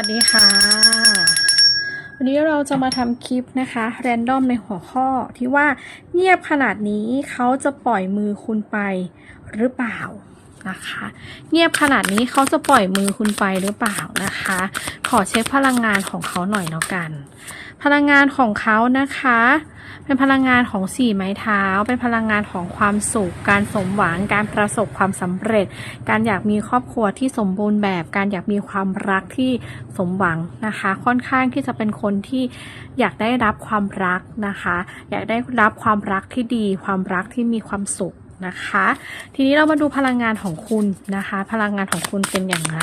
วัสดีค่ะ วันนี้เราจะมาทำคลิปนะคะ แรนดอมในหัวข้อที่ว่าเงียบขนาดนี้เขาจะปล่อยมือคุณไปหรือเปล่านะคะ เงียบขนาดนี้เขาจะปล่อยมือคุณไปหรือเปล่านะคะ ขอเช็คพลังงานของเขาหน่อยแล้วกัน พลังงานของเขานะคะ เป็นพลังงานของสี่ไม้เท้า เป็นพลังงานของความสุข การสมหวัง การประสบความสำเร็จ การอยากมีครอบครัวที่สมบูรณ์แบบ การอยากมีความรักที่สมหวังนะคะ ค่อนข้างที่จะเป็นคนที่อยากได้รับความรักนะคะ อยากได้รับความรักที่ดี ความรักที่มีความสุขนะคะ ทีนี้เรามาดูพลังงานของคุณนะคะ พลังงานของคุณเป็นอย่างไร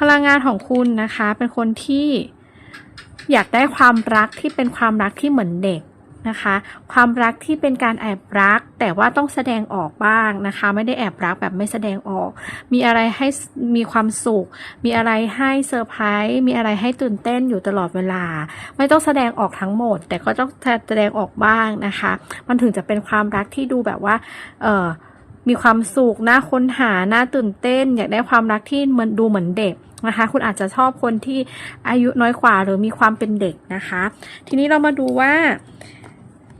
พลังงานของคุณนะคะ เป็นคนที่ อยากได้ความรักที่เป็นความรักที่เหมือนเด็กนะคะ ความรักที่เป็นการแอบรัก แต่ว่าต้องแสดงออกบ้างนะคะ ไม่ได้แอบรักแบบไม่แสดงออก มีอะไรให้มีความสุข มีอะไรให้เซอร์ไพรส์มีอะไรให้ตื่นเต้นอยู่ตลอดเวลา ไม่ต้องแสดงออกทั้งหมด แต่ก็ต้องแสดงออกบ้างนะคะ มันถึงจะเป็นความรักที่ดูแบบว่า เออ มีความสุขน่าค้นหาน่าตื่นเต้น อยากได้ความรักที่เหมือนดูเหมือนเด็กนะคะ คุณอาจจะชอบคนที่อายุน้อยกว่าหรือมีความเป็นเด็กนะคะ ทีนี้เรามาดูว่า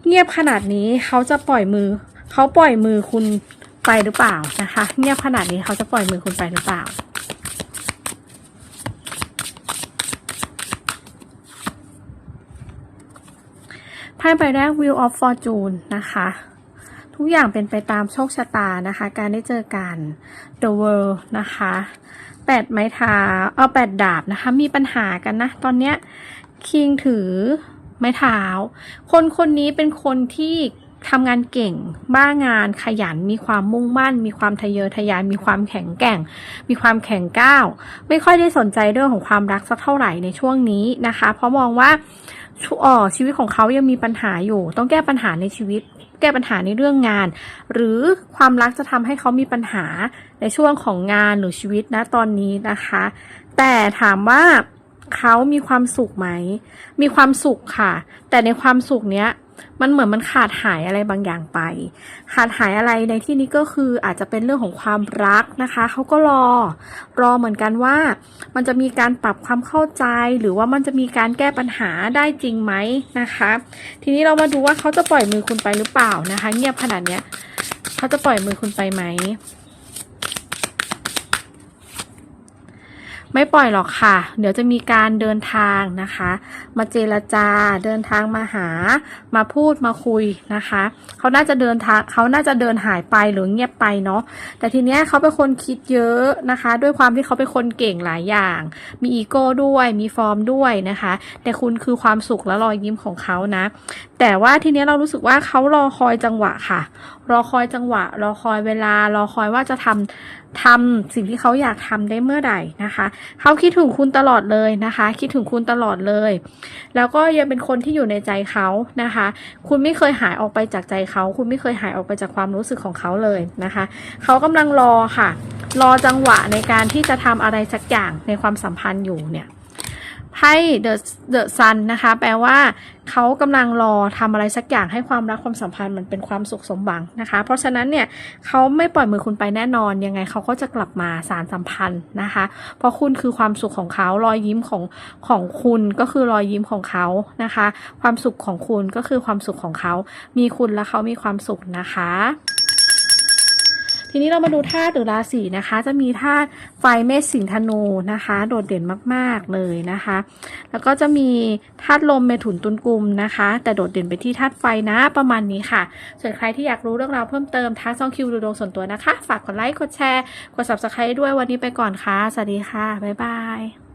เงียบขนาดนี้เขาจะปล่อยมือ เขาปล่อยมือคุณไปหรือเปล่านะคะ เงียบขนาดนี้เขาจะปล่อยมือคุณไปหรือเปล่าไพ่ใบแรก Wheel of Fortune นะคะ ทุกอย่างเป็นไปตามโชคชะตานะคะ การได้เจอกัน The World นะคะแปดไม้เท้าเอาแปดดาบนะคะ มีปัญหากันนะ ตอนเนี้ยคิงถือไม้เท้า คนคนนี้เป็นคนที่ทำงานเก่ง บ้างานขยัน มีความมุ่งมั่น มีความทะเยอทะยาน มีความแข็งแกร่ง มีความแข็งก้าว ไม่ค่อยได้สนใจเรื่องของความรักสักเท่าไหร่ในช่วงนี้นะคะ เพราะมองว่า ออชีวิตของเขายังมีปัญหาอยู่ ต้องแก้ปัญหาในชีวิต แก้ปัญหาในเรื่องงาน หรือความรักจะทำให้เขามีปัญหาในช่วงของงานหรือชีวิตนะตอนนี้นะคะ แต่ถามว่าเขามีความสุขไหม มีความสุขค่ะ แต่ในความสุขเนี้ย มันเหมือนมันขาดหายอะไรบางอย่างไป ขาดหายอะไรในที่นี้ก็คืออาจจะเป็นเรื่องของความรักนะคะ เขาก็รอ รอเหมือนกันว่า มันจะมีการปรับความเข้าใจ หรือว่ามันจะมีการแก้ปัญหาได้จริงไหมนะคะ ทีนี้เรามาดูว่าเขาจะปล่อยมือคุณไปหรือเปล่านะคะ เงียบขนาดเนี้ยเขาจะปล่อยมือคุณไปไหม ไม่ปล่อยหรอกค่ะ เดี๋ยวจะมีการเดินทางนะคะ มาเจรจาเดินทางมาหา มาพูดมาคุยนะคะเขาน่าจะเดินทางเขาน่าจะเดินหายไปหรือเงียบไปเนาะแต่ทีเนี้ยเขาเป็นคนคิดเยอะนะคะ ด้วยความที่เขาเป็นคนเก่งหลายอย่าง มีอีโก้ด้วยมีฟอร์มด้วยนะคะ แต่คุณคือความสุขและรอยยิ้มของเขานะ แต่ว่าทีเนี้ยเรารู้สึกว่าเขารอคอยจังหวะค่ะ รอคอยจังหวะ รอคอยเวลารอคอยว่าจะทำทำสิ่งที่เขาอยากทำได้เมื่อใดนะคะ เขาคิดถึงคุณตลอดเลยนะคะ คิดถึงคุณตลอดเลย แล้วก็ยังเป็นคนที่อยู่ในใจเขานะคะ คุณไม่เคยหายออกไปจากใจเขา คุณไม่เคยหายออกไปจากความรู้สึกของเขาเลยนะคะ เขากำลังรอค่ะ รอจังหวะในการที่จะทำอะไรสักอย่างในความสัมพันธ์อยู่เนี่ย ไพ่ The The Sun นะคะ แปลว่าเขากำลังรอทำอะไรสักอย่างให้ความรักความสัมพันธ์มันเป็นความสุขสมหวังนะคะ เพราะฉะนั้นเนี่ยเขาไม่ปล่อยมือคุณไปแน่นอน ยังไงเขาก็จะกลับมาสารสัมพันธ์นะคะ เพราะคุณคือความสุขของเขารอยยิ้มของของคุณก็คือรอยยิ้มของเขานะคะ ความสุขของคุณก็คือความสุขของเขา มีคุณและเขามีความสุขนะคะ ทีนี้เรามาดูธาตุหรือราศีนะคะ จะมีธาตุไฟเมษสิงห์ธนูนะคะ โดดเด่นมากๆเลยนะคะ แล้วก็จะมีธาตุลมเมถุนตุลกุมนะคะ แต่โดดเด่นไปที่ธาตุไฟนะประมาณนี้ค่ะ ส่วนใครที่อยากรู้เรื่องราวเพิ่มเติมทักซ่องคิวดูดวงส่วนตัวนะคะ ฝากกดไลค์กดแชร์กด subscribe ด้วยวันนี้ไปก่อนค่ะ สวัสดีค่ะ บ๊ายบาย